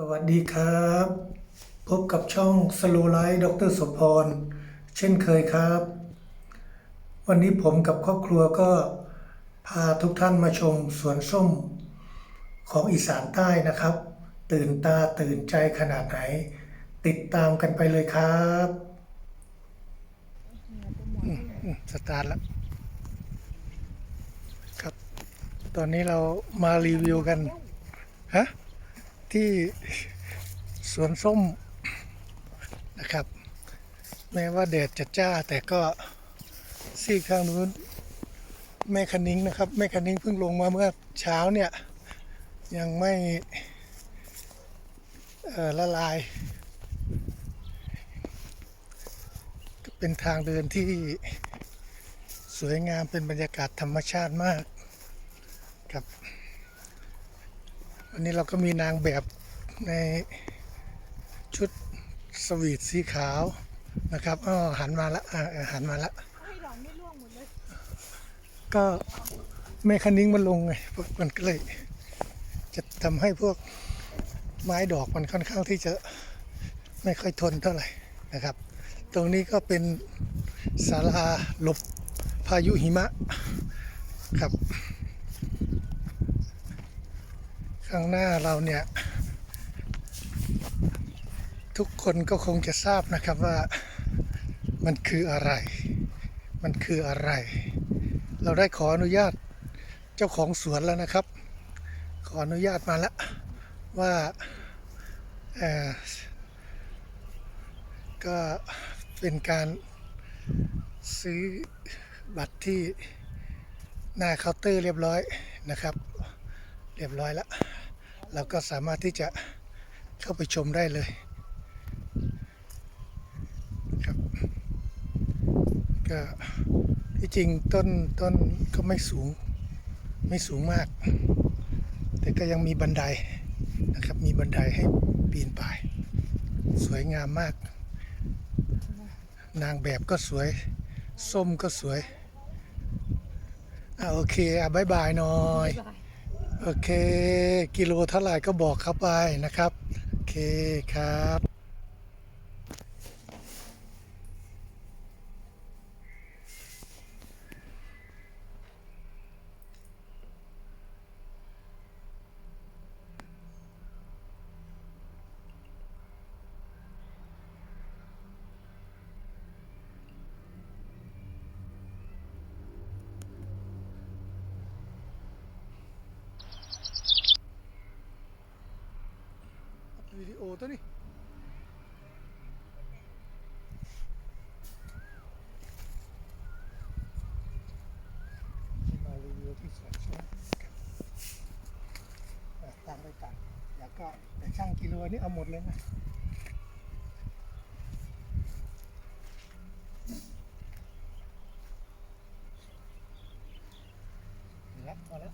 สวัสดีครับ พบกับช่องสโลไลท์ดรสมพร เช่นเคยครับ วันนี้ผมกับครอบครัวก็พาทุกท่านมาชมสวนส้มของอีสานใต้นะครับ ตื่นตาตื่นใจขนาดไหน ติดตามกันไปเลยครับสตาร์ทแล้วครับ ตอนนี้เรามารีวิวกัน ฮะ ที่สวนส้มนะครับ แม้ว่าแดดจะจ้าแต่ก็ซีกข้างนู้นแม่คันนิ้งนะครับ แม่คันนิ้งเพิ่งลงมาเมื่อเช้าเนี่ยยังไม่ละลาย เป็นทางเดินที่สวยงามเป็นบรรยากาศธรรมชาติมากครับ วันนี้เราก็มีนางแบบในชุดสวีทสีขาวนะครับอ้อหันมาละอ่าอ่าหันมาละก็แม่คันนิ้งมันลงไงมันก็เลย จะทำให้พวกไม้ดอกมันค่อนข้างที่จะไม่ค่อยทนเท่าไหร่นะครับ ตรงนี้ก็เป็นศาลาหลบพายุหิมะครับ ข้างหน้าเราเนี่ย ทุกคนก็คงจะทราบนะครับว่ามันคืออะไร มันคืออะไร เราได้ขออนุญาตเจ้าของสวนแล้วนะครับ ขออนุญาตมาแล้วว่าเอ่อก็เป็นการซื้อบัตรที่หน้าเคาน์เตอร์เรียบร้อยนะครับ เรียบร้อยแล้ว เราก็สามารถที่จะเข้าไปชมได้เลยครับก็ที่จริงต้นต้นก็ไม่สูงไม่สูงมาก แต่ก็ยังมีบันไดนะครับมีบันไดให้ปีนป่าย สวยงามมาก นางแบบก็สวย ส้มก็สวยอะโอเคอะบายบายหน่อย โอเค กิโลเท่าไหร่ก็บอกเข้าไปนะครับ โอเคครับ วิดีโอตัวนี้มารีวิวที่สวนส้มครับอะตามไปตัดแล้วก็แต่ช่างกิโลนี่เอาหมดเลยนะเดี๋ยวพอแล้ว